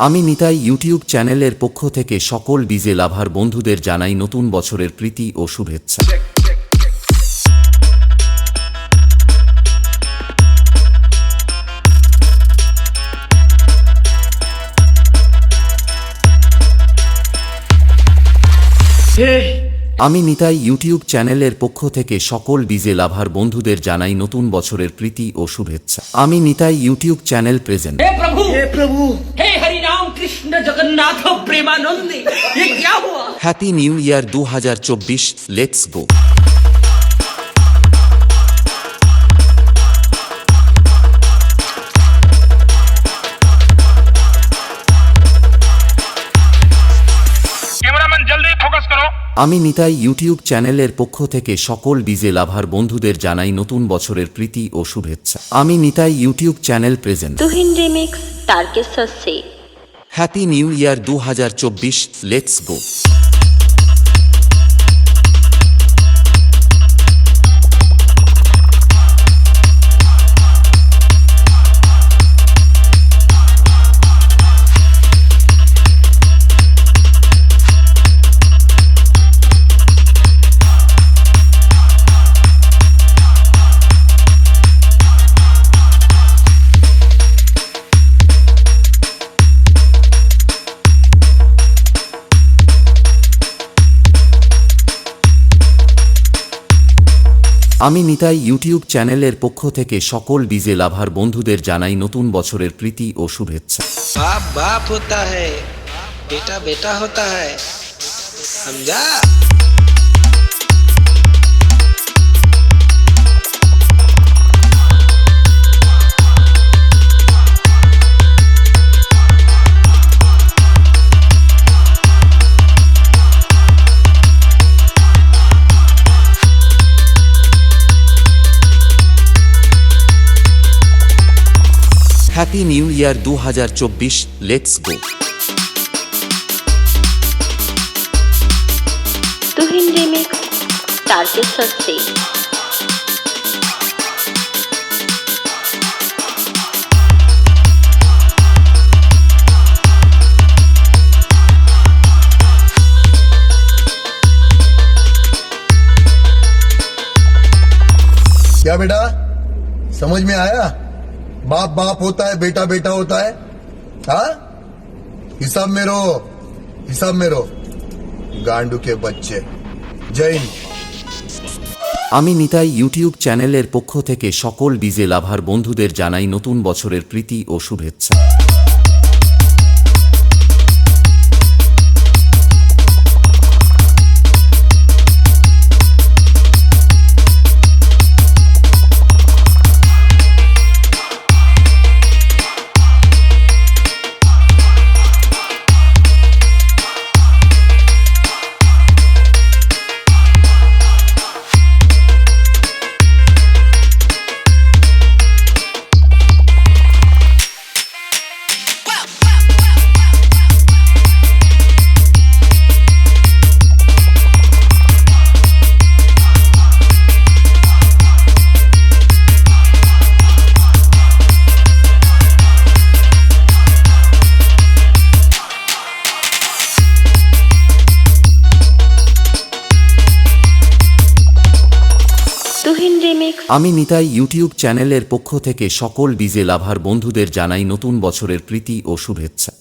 আমি নিতাই ইউটিউব চ্যানেলের পক্ষ থেকে সকল ডিজে লাভার বন্ধুদের জানাই নতুন বছরের প্রীতি ও শুভেচ্ছা। আমি নিতাই ইউটিউব চ্যানেলের পক্ষ থেকে সকল ডিজে লাভার বন্ধুদের জানাই নতুন বছরের প্রীতি ও শুভেচ্ছা। আমি নিতাই ইউটিউব চ্যানেল প্রেজেন্ট। হে প্রভু! হে প্রভু! হে জগন্নাথ প্রেমানন্দে হ্যাপি নিউ ইয়ার দু হাজার চব্বিশ লেটস গো আমি নিতাই ইউটিউব চ্যানেলের পক্ষ থেকে সকল ডিজে লাভার বন্ধুদের জানাই নতুন বছরের প্রীতি ও শুভেচ্ছা। আমি Nitai YouTube channel present Tuhin remix Tarakeswar happy new year দু হাজার চব্বিশ লেটস গো আমি নিতাই ইউটিউব চ্যানেলের পক্ষ থেকে সকল ডিজে লাভার বন্ধুদের জানাই নতুন বছরের প্রীতি ও শুভেচ্ছা। বাপ বাপ হতা হ্যাঁ বেটা বেটা হতা হ্যাঁ সমঝা হ্যাপি নিউ ইয়ার দু হাজার চব্বিশ let's go Tuhin remix Tarakeswar সে क्या बेटा समझ में आया बाप बाप होता है बेटा बेटा होता है हाँ हिसाब में रहो हिसाब में रहो गांडू के बच्चे जय हिंद আমি নিতাই ইউটিউব চ্যানেলের পক্ষ থেকে সকল ডিজে লাভার বন্ধুদের জানাই নতুন বছরের প্রীতি ও শুভেচ্ছা আমি নিতাই ইউটিউব চ্যানেলের পক্ষ থেকে সকল ডিজে লাভার বন্ধুদের জানাই নতুন বছরের প্রীতি ও শুভেচ্ছা।